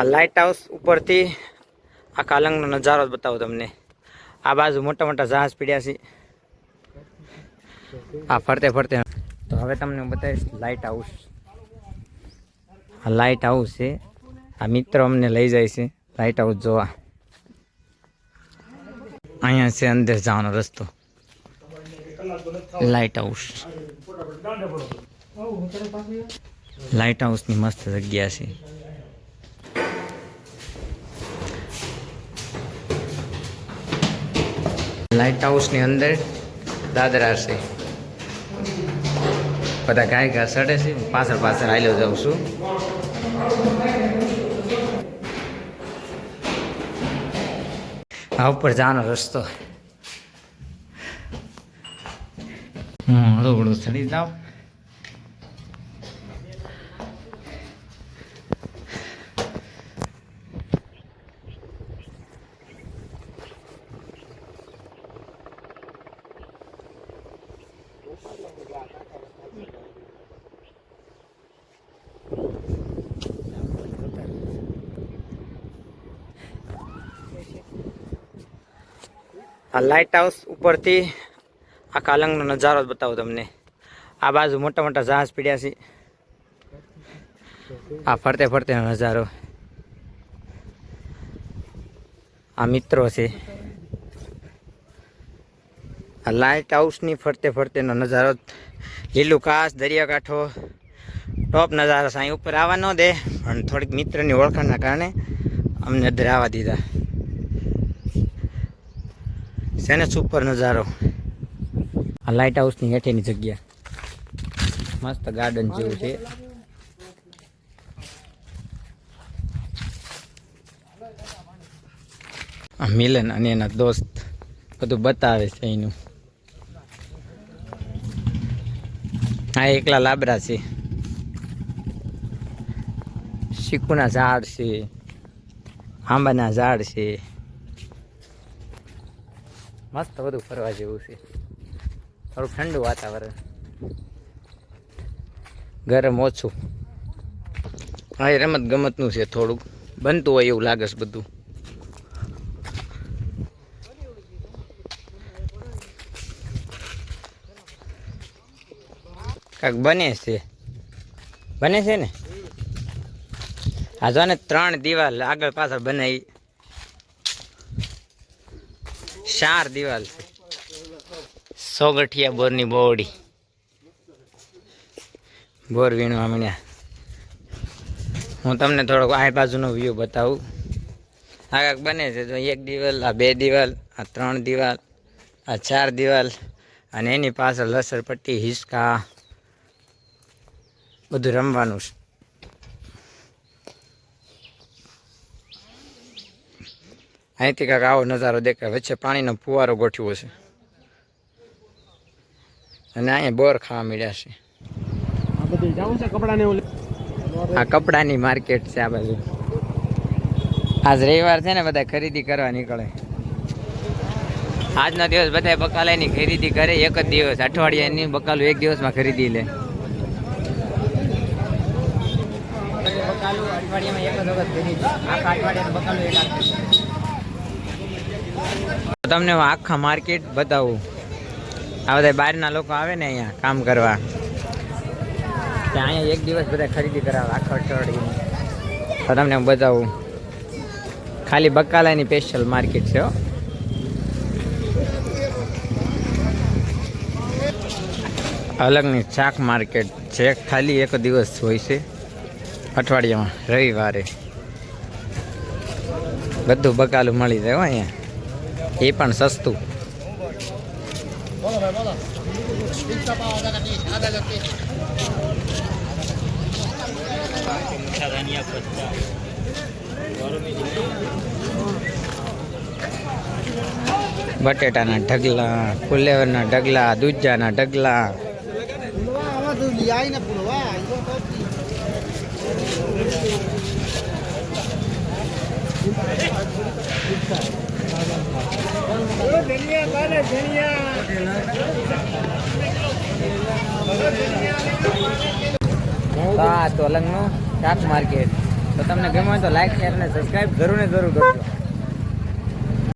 આ light house ઉપરથી આ કાલંગનો નજારો જ બતાવું તમને. આ બાજુ મોટા મોટા જહાજ પીડ્યા છે. આ ફરતે ફરતે. તો હવે તમને હું બતાવીશ લાઇટ હાઉસ આ લાઇટ હાઉસ છે. આ મિત્રો અમને લઈ જાય છે. લાઇટ હાઉસ જોવા. અહીંયા છે અંદર જવાનો રસ્તો. લાઇટ હાઉસ લાઇટ હાઉસની મસ્ત જગ્યા છે. લાઇટ હાઉસની અંદર દાદરા છે. બધા ગાય ઘા સડે છે. પાછળ પાછળ આવેલો જાઉં છું. આ ઉપર જવાનો રસ્તો. હું હળવું હળવું ચડી જાઉં આ લાઇટ હાઉસ ઉપરથી આ કાલંગનો નજારો જ બતાવું તમને. આ બાજુ મોટા મોટા જહાજ પીડ્યા છે. આ ફરતે ફરતેનો નજારો. આ મિત્રો છે. આ લાઇટ હાઉસની ફરતે ફરતેનો નજારો લીલું કાચ દરિયાકાંઠો ટોપ નજારો સાંઈ ઉપર આવવા ન દે, પણ થોડીક મિત્રની ઓળખાણના કારણે અમને અંદર આવવા દીધા. સેને સુપર નજારો. આ લાઇટ હાઉસની હેઠેની જગ્યા. મસ્ત ગાર્ડન જેવું છે. મિલન અને એના દોસ્ત બધું બતાવે છે એનું આ એકલા લાબરા છે. શીકુના ઝાડ છે. આંબાના ઝાડ છે. મસ્ત બધું ફરવા જેવું છે. થોડું ઠંડુ વાતાવરણ. ગરમ ઓછું. હા એ રમત ગમતનું છે થોડુંક. બનતું હોય એવું લાગે છે બધું. કાંક બને છે. બને છે ને? આ જો ને ત્રણ દિવાલ આગળ પાછળ બનાવી ચાર દિવાલ છે. સોગઠિયા બોરની બોડી. બોર વીણવા મળ્યા હું તમને થોડોક આ બાજુનો વ્યૂ બતાવું. આ કાંક બને છે. તો એક દિવાલ, આ બે દિવાલ, આ ત્રણ દિવાલ, આ ચાર દિવાલ, અને એની પાછળ લસરપટ્ટી હિસકા બધું રમવાનું છે. અહીંથી કાંક આવો નજારો દેખાય. વચ્ચે પાણીનો ફુવારો ગોઠવ્યો છે. અને અહીંયા બોર ખાવા મળ્યા છે. આ કપડાની માર્કેટ છે આ બાજુ. આજ રવિવાર છે ને બધા ખરીદી કરવા નીકળે. આજનો દિવસ બધા બકાલાની ખરીદી કરે એક જ દિવસ. અઠવાડિયાની બકાલું એક દિવસમાં ખરીદી લે બકાલું તમને હું આખા માર્કેટ બતાવું. આ બધા બહારના લોકો આવે ને અહીંયા કામ કરવા. અહીંયા એક દિવસ બધા ખરીદી કરાવે આખા અઠવાડિયાની તો તમને હું બતાવું. ખાલી બકાલાની સ્પેશિયલ માર્કેટ છે અલગની શાક માર્કેટ છે. ખાલી એક દિવસ હોય છે. અઠવાડિયામાં, રવિવારે. બધું બકાલું મળી જાય અહીંયા. એ પણ સસ્તું. બટેટાના ઢગલા, ફુલેવરના ઢગલા દૂધાના ઢગલા. આવા તો તોલંગનું શાક માર્કેટ તો તમને ગમ્યું તો લાઈક શેર અને સબસ્ક્રાઈબ જરૂર ને જરૂર કરજો.